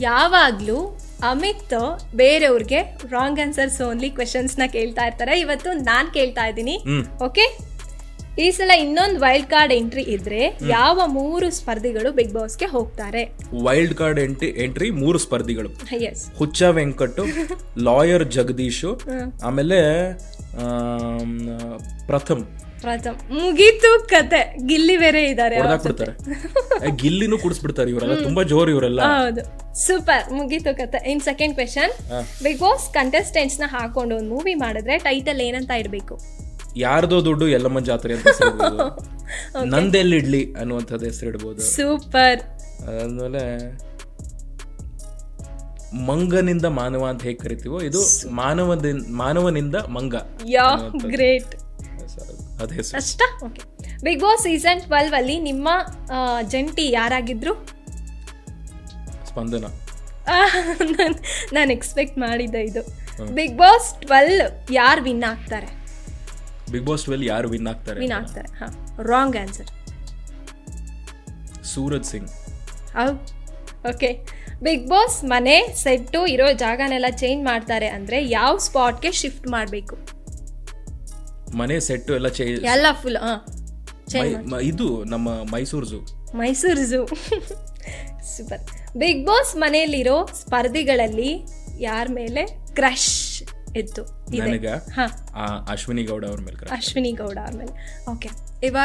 ಯಾವಾಗ್ಲೂ ಅಮಿತ್ ಬೇರೆಯವ್ರಿಗೆ wrong answers only ಕ್ವೆಶನ್ಸ್ನ ಕೇಳ್ತಾ ಇರ್ತಾರೆ. ಇವತ್ತು ನಾನ್ ಕೇಳ್ತಾ ಇದ್ದೀನಿ. ಓಕೆ ಈ ಸಲ ಇನ್ನೊಂದು ವೈಲ್ಡ್ ಕಾರ್ಡ್ ಎಂಟ್ರಿ ಇದ್ರೆ ಯಾವ ಮೂರು ಸ್ಪರ್ಧಿಗಳು ಬಿಗ್ ಬಾಸ್ಗೆ ಹೋಗ್ತಾರೆ? ವೈಲ್ಡ್ ಕಾರ್ಡ್ ಎಂಟ್ರಿ ಎಂಟ್ರಿ ಮೂರು ಸ್ಪರ್ಧಿಗಳು. ಎಸ್ ಹುಚ್ಚ ವೆಂಕಟು ಲಾಯರ್ ಜಗದೀಶು ಆಮೇಲೆ ಆಮ್, ಪ್ರಥಮ್. ಪ್ರಥಮ್. ಮುಗೀತು ಕತೆ. ಗಿಲ್ಲಿ ಬೇರೆ ಇದ್ದಾರೆ ಗಿಲ್ಲಿನೂ ಕುಡಿಸ್ಬಿಡ್ತಾರೆ ಇವರೆಲ್ಲ. ತುಂಬಾ ಜೋರ್ ಇವರೆಲ್ಲ. ಹೌದು. ಸೂಪರ್ ಮುಗೀತು ಕತೆ in second question. Big boss ಕಂಟೆಸ್ಟೆಂಟ್ಸ್ನ ಹಾಕೊಂಡು ಒಂದು ಮೂವಿ ಮಾಡಿದ್ರೆ ಟೈಟಲ್ ಏನಂತ ಇರಬೇಕು ಯಾರ್ದೋ ದುಡ್ಡು ಎಲ್ಲಮ್ಮ ಜಾತ್ರೆ ಅಂತ ಹೆಸರಿಡ್ಬೋದು ನಂದೆಲ್ಲಿಡ್ಲಿ ಅನ್ನುವಂಥದ್ದು ಹೆಸರಿಡ್ಬೋದು ಸೂಪರ್ ಅದಾದ್ಮೇಲೆ ಮಂಗನಿಂದ ಮಾನವ ಅಂತ ಹೇಗೆ ಕರಿತೀವೋ ಇದು ಮಾನವದಿಂದ ಮಾನವನಿಂದ ಮಂಗ ಯಾ ಗ್ರೇಟ್ ಅದ ಹೆಸರು. ಅಷ್ಟ? Okay big boss season twelve ಅಲ್ಲಿ ನಿಮ್ಮ ಆ, ಜಂಟಿ ಯಾರಾಗಿದ್ರು? ಸ್ಪಂದನ. ನಾನು ಎಕ್ಸ್ಪೆಕ್ಟ್ ಮಾಡಿದ್ದೆ ಇದು. ಬಿಗ್ ಬಾಸ್ ಟ್ವೆಲ್ ಯಾರು ವಿನ್ ಆಗ್ತಾರೆ? ಬಿಗ್ ಬಾಸ್ ಟ್ವೆಲ್ ಯಾರು ವಿನ್ ಆಗ್ತಾರೆ? ವಿನ್ ಆಗ್ತಾರೆ ಹಾ. Wrong answer Suraj Singh. How okay big boss ಮನೆ ಸೆಟ್ಟು ಇರೋ ಜಾಗನೆಲ್ಲ ಚೇಂಜ್ ಮಾಡ್ತಾರೆ ಅಂದ್ರೆ ಯಾವ ಸ್ಪಾಟ್ಗೆ ಶಿಫ್ಟ್ ಮಾಡಬೇಕು? ಮನೆ ಸೆಟ್ಟು ಎಲ್ಲ ಚೇಂಜ್ ಎಲ್ಲ ಫುಲ್ ಹಾ. ಇದು ನಮ್ಮ Mysuru zoo Mysuru zoo super big boss ಮನೆಯಲ್ಲಿರೋ ಸ್ಪರ್ಧಿಗಳಲ್ಲಿ ಯಾರ ಮೇಲೆ ಕ್ರಶ್ ಇತ್ತು ನನಗ ಹಾ. ಆ ಅಶ್ವಿನಿ ಗೌಡ ಅವ್ರ ಮೇಲೆ ಅಶ್ವಿನಿ ಗೌಡ ಅವ್ರ ಮೇಲೆ. ಓಕೆ ಇವಾಗ